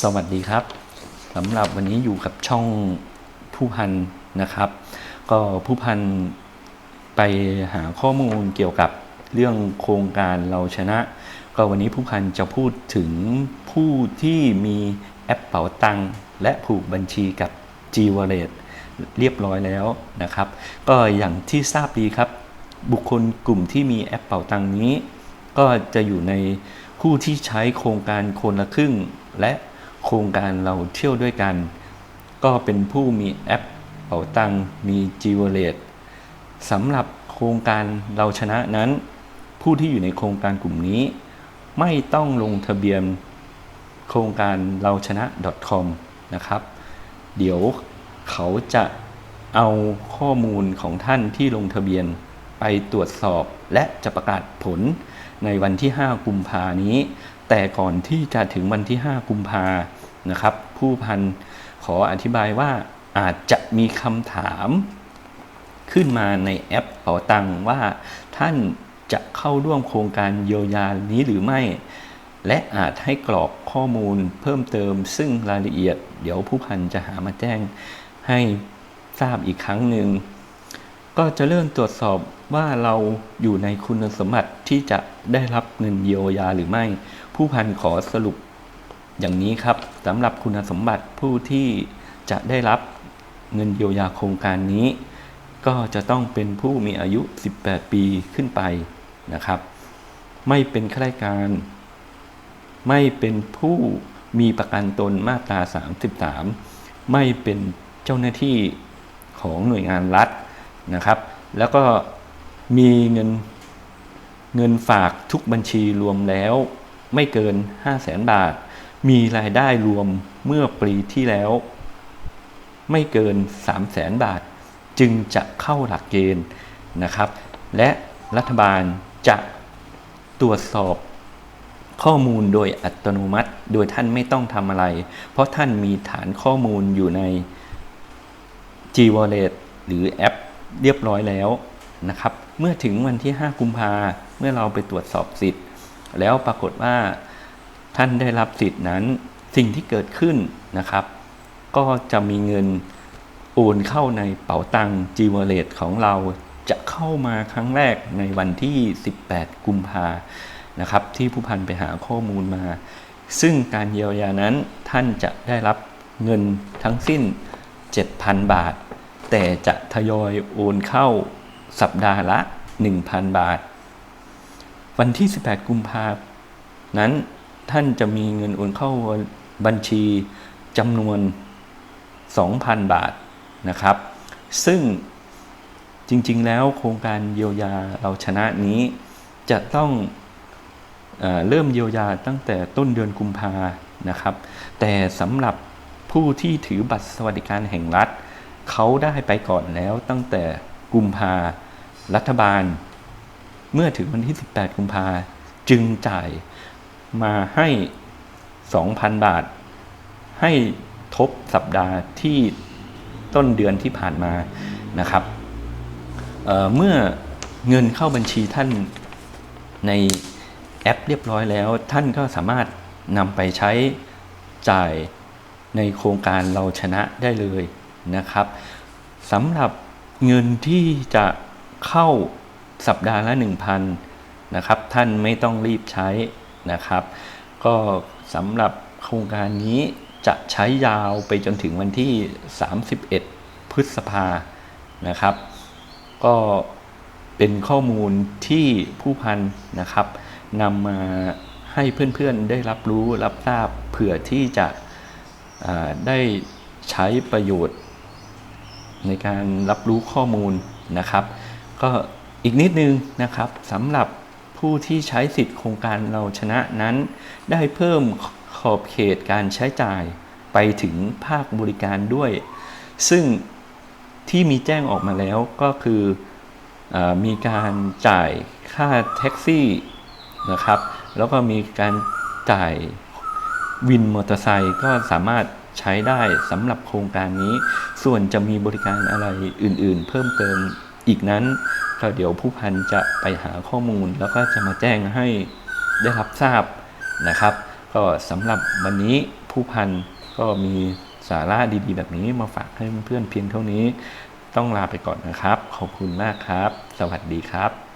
สวัสดีครับสำหรับวันนี้อยู่กับช่องผู้พันนะครับ ก็ผู้พันไปหาข้อมูลเกี่ยวกับเรื่องโครงการเราชนะ ก็วันนี้ผู้พันจะพูดถึงผู้ที่มีแอปเป๋าตังและผูกบัญชีกับ G Wallet เรียบร้อยแล้วนะครับ ก็อย่างที่ทราบดีครับ บุคคลกลุ่มที่มีแอปเป๋าตังนี้ ก็จะอยู่ในผู้ที่ใช้โครงการคนละครึ่งและ ครงการเราเที่ยวด้วยกัน ก็เป็นผู้มีแอปเป๋าตังมี G Wallet สำหรับโครงการเราชนะนั้น ผู้ที่อยู่ในโครงการกลุ่มนี้ ไม่ต้องลงทะเบียนโครงการเราชนะ .com นะครับ เดี๋ยวเขาจะเอาข้อมูลของท่านที่ลงทะเบียน ไปตรวจสอบและจะประกาศผลในวันที่ 5 กุมภานี้ แต่ก่อนที่จะถึงวันที่ 5 กุมภานะครับ ผู้พันขออธิบายว่าอาจจะมีคำถามขึ้นมาในแอปเป๋าตังว่าท่านจะเข้าร่วมโครงการเยียวยานี้หรือไม่ และอาจให้กรอกข้อมูลเพิ่มเติม ซึ่งรายละเอียด เดี๋ยวผู้พันจะหามาแจ้งให้ทราบอีกครั้งหนึ่ง ก็จะเริ่มตรวจสอบ ว่าเราอยู่ในคุณสมบัติที่จะได้รับเงินเยียวยาหรือไม่ ผู้พันขอสรุปอย่างนี้ครับสำหรับคุณสมบัติผู้ที่จะได้รับเงินเยียวยาโครงการนี้ ก็จะต้องเป็นผู้มีอายุ 18 ปีขึ้นไปนะครับ ไม่เป็นข้าราชการ ไม่เป็นผู้มีประกันตนมาตรา 33 ไม่เป็นเจ้าหน้าที่ของหน่วยงานรัฐนะครับ แล้วก็ มีเงินเงินฝากทุกบัญชีรวมแล้วไม่เกิน 5 0 0แสนบาท มีรายได้รวมเมื่อปีที่แล้ว ไม่เกิน 3 0 0แสนบาท จึงจะเข้าหลักเกณฑ์นะครับ และรัฐบาลจะตรวจสอบข้อมูลโดยอัตโนมัติ โดยท่านไม่ต้องทำอะไร เพราะท่านมีฐานข้อมูลอยู่ใน G Wallet หรือแอปเรียบร้อยแล้ว นะครับเมื่อถึงวันที่ 5 กุมภาเมื่อเราไปตรวจสอบสิทธิ์ แล้วปรากฏว่าท่านได้รับสิทธิ์นั้นสิ่งที่เกิดขึ้นนะครับ ก็จะมีเงินโอนเข้าในเป๋าตัง G Wallet ของเราจะเข้ามาครั้งแรกในวันที่ 18 กุมภานะครับ ที่ผู้พันไปหาข้อมูลมา ซึ่งการเยียวยานั้นท่านจะได้รับเงินทั้งสิ้น 7,000 บาท แต่จะทยอยโอนเข้า สัปดาห์ละ 1,000 บาท วันที่ 18 กุมภาพันธ์นั้นท่านจะมีเงินโอนเข้าบัญชีจำนวน 2,000 บาทนะครับ ซึ่งจริงๆ แล้วโครงการเยียวยาเราชนะนี้จะต้องเออเริ่มเยียวยาตั้งแต่ต้นเดือนกุมภานะครับ แต่สำหรับผู้ที่ถือบัตรสวัสดิการแห่งรัฐ เขาได้ไปก่อนแล้วตั้งแต่ กุมภารัฐบาล เมื่อถึงวันที่ 18 กุมภาจึงจ่ายมาให้ 2,000 บาท ให้ทบสัปดาห์ที่ต้นเดือนที่ผ่านมานะครับเเมื่อเงินเข้าบัญชีท่านในแอปเรียบร้อยแล้ว ท่านก็สามารถนำไปใช้จ่ายในโครงการเราชนะได้เลยนะครับสำหรับ เงินที่จะเข้าสัปดาห์ละ 1,000นะครับ ท่านไม่ต้องรีบใช้นะครับ ก็สำหรับโครงการนี้จะใช้ยาวไปจนถึงวันที่ 31 พฤษภานะครับ ก็เป็นข้อมูลที่ผู้พันนะครับนำมาให้เพื่อนๆได้รับรู้รับทราบเผื่อที่จะได้ใช้ประโยชน์ ในการรับรู้ข้อมูลนะครับ ก็อีกนิดนึงนะครับสำหรับผู้ที่ใช้สิทธิ์โครงการเราชนะนั้น ได้เพิ่มขอบเขตการใช้จ่ายไปถึงภาคบริการด้วย ซึ่งที่มีแจ้งออกมาแล้วก็คืออมีการจ่ายค่าแท็กซี่นะครับ แล้วก็มีการจ่ายวินมอเตอร์ไซค์ก็สามารถ ใช้ได้สำหรับโครงการนี้ ส่วนจะมีบริการอะไรอื่นๆ เพิ่มเติมอีกนั้นก็เดี๋ยวผู้พันจะไปหาข้อมูลแล้วก็จะมาแจ้งให้ได้รับทราบนะครับ ก็สำหรับวันนี้ผู้พันก็มีสาระดีๆ แบบนี้มาฝากให้เพื่อนเพียงเท่านี้ ต้องลาไปก่อนนะครับ ขอบคุณมากครับ สวัสดีครับ